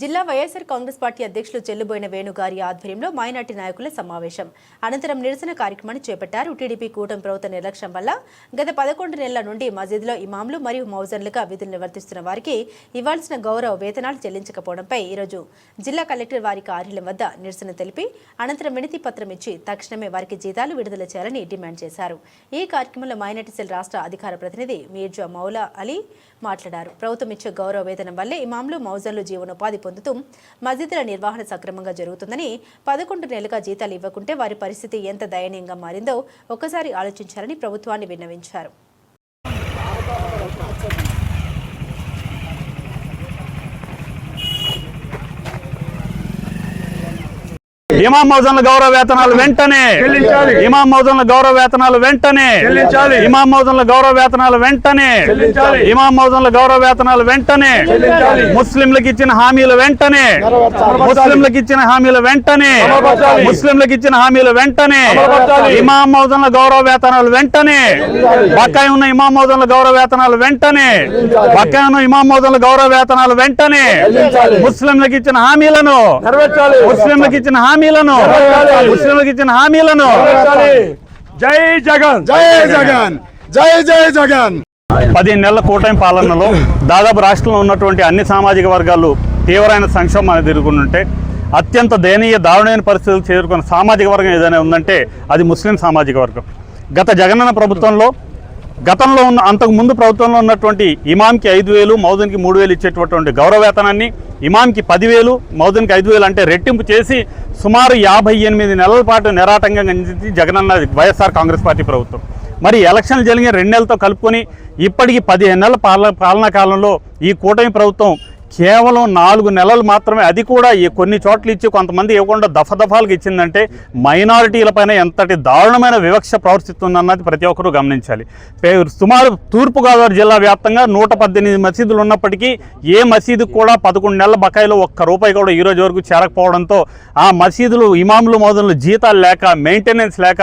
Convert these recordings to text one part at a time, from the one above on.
జిల్లా వైఎస్ఆర్ కాంగ్రెస్ పార్టీ అధ్యక్షులు చెల్లుబోయిన వేణుగారి ఆధ్వర్యంలో మైనార్టీ నాయకుల సమావేశం. అనంతరం నిరసన కార్యక్రమాన్ని చేపట్టారు టీడీపీ కూటమి ప్రభుత్వ నిర్లక్ష్యం వల్ల గత పదకొండు నెలల నుండి మసీదులో ఇమాంలు మరియు మౌజన్లుగా విధులు నిర్వర్తిస్తున్న వారికి ఇవ్వాల్సిన గౌరవ వేతనాలు చెల్లించకపోవడంపై ఈరోజు జిల్లా కలెక్టర్ వారి కార్యాలయం వద్ద నిరసన తెలిపి అనంతరం వినతి పత్రం ఇచ్చి తక్షణమే వారికి జీతాలు విడుదల చేయాలని డిమాండ్ చేశారు. ఈ కార్యక్రమంలో మైనార్టీ సెల్ రాష్ట్ర అధికార ప్రతినిధి మీర్జా మౌలా అలీ మాట్లాడారు. ప్రభుత్వం ఇచ్చే గౌరవ వేతనం వల్లే ఇమాంలు మౌజన్లు జీవనోపాధి పొందుతూ మసీదుల నిర్వహణ సక్రమంగా జరుగుతుందని పదకొండు నెలలుగా జీతాలు ఇవ్వకుంటే వారి పరిస్థితి ఎంత దయనీయంగా మారిందో ఒకసారి ఆలోచించాలని ప్రభుత్వాన్ని విన్నవించారు. ఇమాం మౌజన్ల గౌరవ వేతనాలు వెంటనే. ఇమాం మౌజన్ల గౌరవ వేతనాలు వెంటనే. ఇమాం మౌజన్ల గౌరవ వేతనాలు వెంటనే. ఇమాం మౌజన్ల గౌరవ వేతనాలు వెంటనే. ముస్లింలకు ఇచ్చిన హామీలు వెంటనే. ముస్లింలకు ఇచ్చిన హామీలు వెంటనే. ముస్లింలకు ఇచ్చిన హామీలు వెంటనే. ఇమాం మౌజన్ల గౌరవ వేతనాలు వెంటనే బకాయి ఉన్న ఇమాం మౌజన్ల గౌరవ వేతనాలు వెంటనే బకాయి ఉన్న ఇమాం మౌజన్ల గౌరవ వేతనాలు వెంటనే. ముస్లింలకు ఇచ్చిన హామీలను ముస్లింలకు ఇచ్చిన హామీలను. ముస్లింలకు ఇచ్చిన హామీలను. జై జగన్. జై జగన్. జై జై జగన్. పదిహేను నెలల కూటమి పాలనలో దాదాపు రాష్ట్రంలో ఉన్నటువంటి అన్ని సామాజిక వర్గాలు తీవ్రమైన సంక్షోభం ఎదుర్కొంటుంటే అత్యంత దయనీయ దారుణమైన పరిస్థితులు చేరుకున్న సామాజిక వర్గం ఏదైనా ఉందంటే అది ముస్లిం సామాజిక వర్గం. గత జగనన్న ప్రభుత్వంలో గతంలో ఉన్న అంతకు ముందు ప్రభుత్వంలో ఉన్నటువంటి ఇమాంకి ఐదు వేలు మౌదన్కి మూడు వేలు ఇచ్చేటటువంటి గౌరవ వేతనాన్ని ఇమాంకి పదివేలు మౌదన్కి ఐదు వేలు అంటే రెట్టింపు చేసి సుమారు యాభై ఎనిమిది నెలల పాటు నిరాటంగా అందించింది జగనన్న వైఎస్ఆర్ కాంగ్రెస్ పార్టీ ప్రభుత్వం. మరి ఎలక్షన్లు జరిగిన రెండు నెలలతో కలుపుకొని ఇప్పటికి పదిహేను నెలల పాలన పాలనా కాలంలో ఈ కూటమి ప్రభుత్వం కేవలం నాలుగు నెలలు మాత్రమే. అది కూడా ఈ కొన్ని చోట్ల ఇచ్చి కొంతమంది ఇవ్వకుండా దఫదఫాలుగా ఇచ్చిందంటే మైనారిటీలపైన ఎంతటి దారుణమైన వివక్ష ప్రవర్తిస్తుందన్నది ప్రతి ఒక్కరూ గమనించాలి. సుమారు తూర్పుగోదావరి జిల్లా వ్యాప్తంగా నూట పద్దెనిమిది మసీదులు ఉన్నప్పటికీ ఏ మసీదుకు కూడా పదకొండు నెలల బకాయిలో ఒక్క రూపాయి కూడా ఈరోజు వరకు చేరకపోవడంతో ఆ మసీదులు ఇమాములు మోదలు జీతాలు లేక మెయింటెనెన్స్ లేక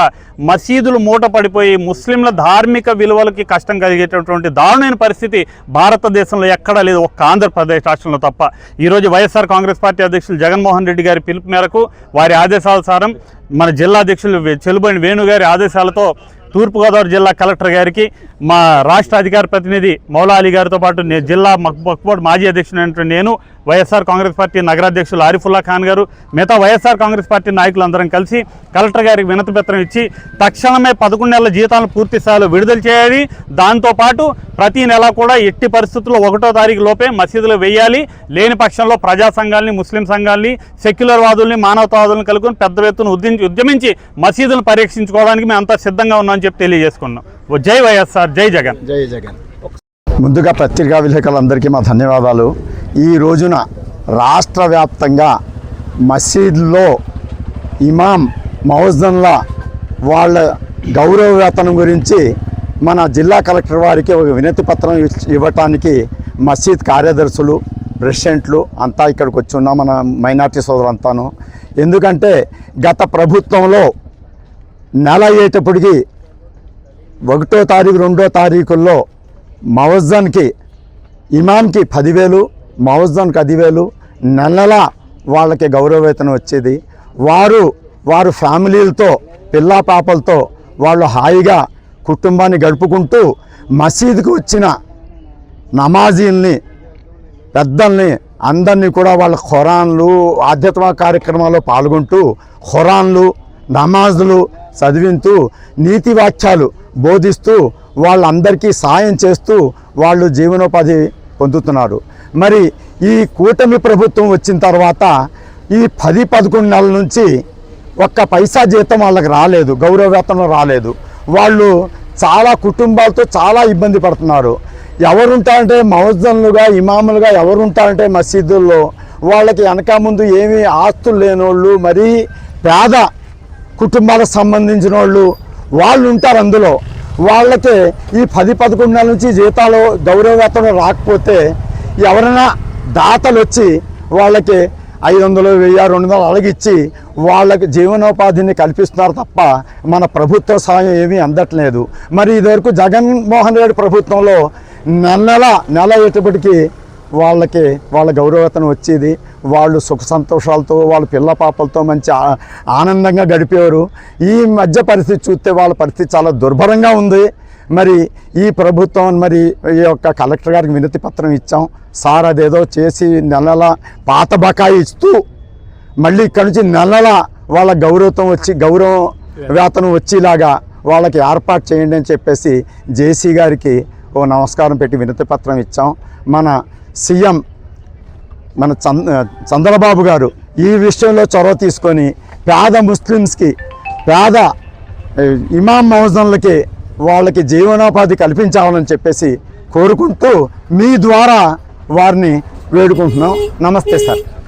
మసీదులు మూట పడిపోయి ముస్లింల ధార్మిక విలువలకి కష్టం కలిగేటటువంటి దారుణమైన పరిస్థితి భారతదేశంలో ఎక్కడా లేదు. ఒక్క ఆంధ్రప్రదేశ్ రాష్ట్రంలో తప్ప. ఈరోజు వైఎస్ఆర్ కాంగ్రెస్ పార్టీ అధ్యక్షులు జగన్మోహన్ రెడ్డి గారి పిలుపు మేరకు వారి ఆదేశాల సారం మన జిల్లా అధ్యక్షులు వే- వేణుగారి వేణు గారి ఆదేశాలతో తూర్పుగోదావరి జిల్లా కలెక్టర్ గారికి మా రాష్ట్ర అధికార ప్రతినిధి మౌలా అలీ గారితో పాటు జిల్లా మక్బోర్డ్ మాజీ అధ్యక్షుడైనటువంటి నేను వైఎస్ఆర్ కాంగ్రెస్ పార్టీ నగరాధ్యక్షులు ఆరిఫుల్లా ఖాన్ గారు మిగతా వైఎస్ఆర్ కాంగ్రెస్ పార్టీ నాయకులందరం కలిసి కలెక్టర్ గారికి వినతి పత్రం ఇచ్చి తక్షణమే పదకొండు నెలల జీతాలను పూర్తి స్థాయిలో విడుదల చేయాలి. దాంతోపాటు ప్రతి నెల కూడా ఎట్టి పరిస్థితుల్లో ఒకటో తారీఖు లోపే మసీదులు వేయాలి. లేని పక్షంలో ప్రజా సంఘాలని ముస్లిం సంఘాలని సెక్యులర్ వాదుల్ని మానవతావాదులను కలుగుని పెద్ద ఎత్తున ఉద్యమించి ఉద్యమించి మసీదులను పరీక్షించుకోవడానికి మేము అంతా సిద్ధంగా ఉన్నామని చెప్పి తెలియజేసుకున్నాం. ఓ జై వైఎస్ఆర్ జై జగన్. జై జగన్. ముందుగా పత్రికా విలేకరులందరికీ మా ధన్యవాదాలు. ఈ రోజున రాష్ట్ర వ్యాప్తంగా మసీదుల్లో ఇమాం మౌజన్ల వాళ్ళ గౌరవ వేతనం గురించి మన జిల్లా కలెక్టర్ వారికి ఒక వినతి పత్రం ఇవ్వటానికి మసీద్ కార్యదర్శులు ప్రెసిడెంట్లు అంతా ఇక్కడికి వచ్చి ఉన్నాం మన మైనార్టీ సోదరులంతాను. ఎందుకంటే గత ప్రభుత్వంలో నెల అయ్యేటప్పటికి ఒకటో తారీఖు రెండో తారీఖుల్లో మవజ్జన్కి ఇమామ్కి పదివేలు మవజ్జన్కి పదివేలు నెల నెలా వాళ్ళకి గౌరవవేతనం వచ్చేది. వారు వారు ఫ్యామిలీలతో పిల్లా పాపలతో వాళ్ళు హాయిగా కుటుంబాన్ని గడుపుకుంటూ మసీదుకు వచ్చిన నమాజీల్ని పెద్దల్ని అందరినీ కూడా వాళ్ళ ఖురాన్లు ఆధ్యాత్మిక కార్యక్రమాల్లో పాల్గొంటూ ఖురాన్లు నమాజులు చదివింతూ నీతి వాక్యాలు బోధిస్తూ వాళ్ళందరికీ సాయం చేస్తూ వాళ్ళు జీవనోపాధి పొందుతున్నారు. మరి ఈ కూటమి ప్రభుత్వం వచ్చిన తర్వాత ఈ పది పదకొండు నెలల నుంచి ఒక్క పైసా జీతం వాళ్ళకి రాలేదు గౌరవ వేతనం రాలేదు. వాళ్ళు చాలా కుటుంబాలతో చాలా ఇబ్బంది పడుతున్నారు. ఎవరుంటారంటే మౌజన్లుగా ఇమాములుగా ఎవరుంటారంటే మసీదుల్లో వాళ్ళకి వెనక ముందు ఏమీ ఆస్తులు లేనోళ్ళు మరీ పేద కుటుంబాలకు సంబంధించిన వాళ్ళు వాళ్ళు ఉంటారు అందులో. వాళ్ళకి ఈ పది పదకొండు నెలల నుంచి జీతాలు గౌరవ రాకపోతే ఎవరైనా దాతలు వచ్చి వాళ్ళకి ఐదు వందలు వెయ్యి రెండు వందలు అలగిచ్చి వాళ్ళకి జీవనోపాధిని కల్పిస్తున్నారు తప్ప మన ప్రభుత్వ సాయం ఏమీ అందట్లేదు. మరి ఇదివరకు జగన్మోహన్ రెడ్డి ప్రభుత్వంలో నెల నెల నెల వాళ్ళకి వాళ్ళ గౌరవతను వచ్చేది. వాళ్ళు సుఖ సంతోషాలతో వాళ్ళ పిల్ల పాపలతో మంచి ఆనందంగా గడిపేవారు. ఈ మధ్య పరిస్థితి చూస్తే వాళ్ళ పరిస్థితి చాలా దుర్భరంగా ఉంది. మరి ఈ ప్రభుత్వం మరి ఈ యొక్క కలెక్టర్ గారికి వినతి పత్రం ఇచ్చాం. సార్ అదేదో చేసి నెలల పాత బకాయి ఇస్తూ మళ్ళీ ఇక్కడ నుంచి నెలల వాళ్ళ గౌరవం వచ్చి గౌరవం వేతనం వచ్చేలాగా వాళ్ళకి ఏర్పాటు చేయండి అని చెప్పేసి జేసీ గారికి ఓ నమస్కారం పెట్టి వినతి పత్రం ఇచ్చాం. మన సీఎం మన చంద చంద్రబాబు గారు ఈ విషయంలో చొరవ తీసుకొని పేద ముస్లిమ్స్కి పేద ఇమాం మౌజన్లకి వాళ్ళకి జీవనోపాధి కల్పించాలని చెప్పేసి కోరుకుంటూ మీ ద్వారా వారిని వేడుకుంటున్నాం. నమస్తే సార్.